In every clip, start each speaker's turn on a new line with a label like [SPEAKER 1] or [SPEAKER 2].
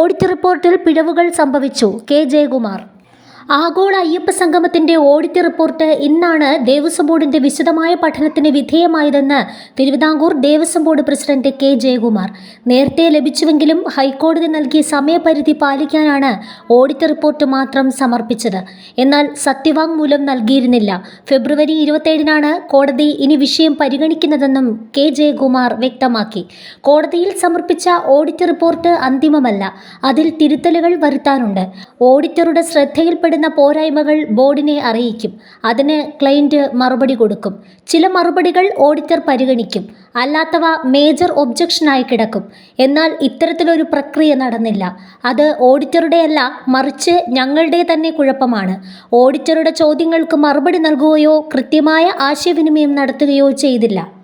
[SPEAKER 1] Audit റിപ്പോർട്ടിൽ പിഴവുകൾ സംഭവിച്ചു. കെ. ജയകുമാർ. ആഗോള അയ്യപ്പ സംഗമത്തിന്റെ ഓഡിറ്റ് റിപ്പോർട്ട് ഇന്നാണ് ദേവസ്വം ബോർഡിന്റെ വിശദമായ പഠനത്തിന് വിധേയമായതെന്ന് Travancore Devaswom board president K Jayakumar. നേരത്തെ ലഭിച്ചുവെങ്കിലും ഹൈക്കോടതി നൽകിയ സമയപരിധി പാലിക്കാനാണ് ഓഡിറ്റ് റിപ്പോർട്ട് മാത്രം സമർപ്പിച്ചത്. എന്നാൽ സത്യവാങ്മൂലം നൽകിയിരുന്നില്ല. ഫെബ്രുവരി ഇരുപത്തേഴിനാണ് കോടതി ഇനി വിഷയം പരിഗണിക്കുന്നതെന്നും കെ ജയകുമാർ വ്യക്തമാക്കി. കോടതിയിൽ സമർപ്പിച്ച ഓഡിറ്റ് റിപ്പോർട്ട് അന്തിമമല്ല. അതിൽ തിരുത്തലുകൾ വരുത്താനുണ്ട്. ഓഡിറ്ററുടെ ശ്രദ്ധയിൽപ്പെടുന്ന പോരായ്മകൾ ബോർഡിനെ അറിയിക്കും. അതിന് ക്ലയന്റ് മറുപടി കൊടുക്കും. ചില മറുപടികൾ ഓഡിറ്റർ പരിഗണിക്കും. അല്ലാത്തവ മേജർ ഒബ്ജക്ഷനായി കിടക്കും. എന്നാൽ ഇത്തരത്തിലൊരു പ്രക്രിയ നടന്നില്ല. അത് ഓഡിറ്ററുടെയല്ല മറിച്ച് ഞങ്ങളുടെ തന്നെ കുഴപ്പമാണ്. ഓഡിറ്ററുടെ ചോദ്യങ്ങൾക്ക് മറുപടി നൽകുകയോ കൃത്യമായ ആശയവിനിമയം നടത്തുകയോ ചെയ്തില്ല.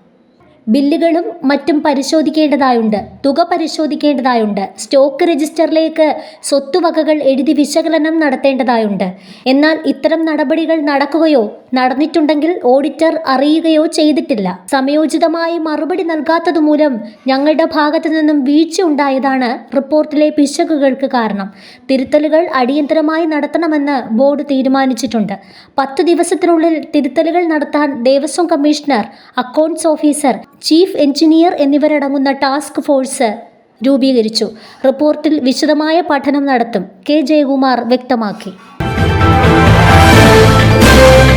[SPEAKER 1] ബില്ലുകളും മറ്റും പരിശോധിക്കേണ്ടതായുണ്ട്. തുക പരിശോധിക്കേണ്ടതായുണ്ട്. സ്റ്റോക്ക് രജിസ്റ്ററിലേക്ക് സ്വത്തുവകകൾ എഴുതി വിശകലനം നടത്തേണ്ടതായുണ്ട്. എന്നാൽ ഇത്തരം നടപടികൾ നടക്കുകയോ നടന്നിട്ടുണ്ടെങ്കിൽ ഓഡിറ്റർ അറിയുകയോ ചെയ്തിട്ടില്ല. സമയോചിതമായി മറുപടി നൽകാത്തതുമൂലം ഞങ്ങളുടെ ഭാഗത്തു നിന്നും വീഴ്ച ഉണ്ടായതാണ് റിപ്പോർട്ടിലെ പിശകുകൾക്ക് കാരണം. തിരുത്തലുകൾ അടിയന്തരമായി നടത്തണമെന്ന് ബോർഡ് തീരുമാനിച്ചിട്ടുണ്ട്. പത്തു ദിവസത്തിനുള്ളിൽ തിരുത്തലുകൾ നടത്താൻ Devaswom commissioner accounts officer chief engineer എന്നിവരടങ്ങുന്ന ടാസ്ക് ഫോഴ്സ് രൂപീകരിച്ചു. റിപ്പോർട്ടിൽ വിശദമായ പഠനം നടത്തും കെ ജയകുമാർ വ്യക്തമാക്കി.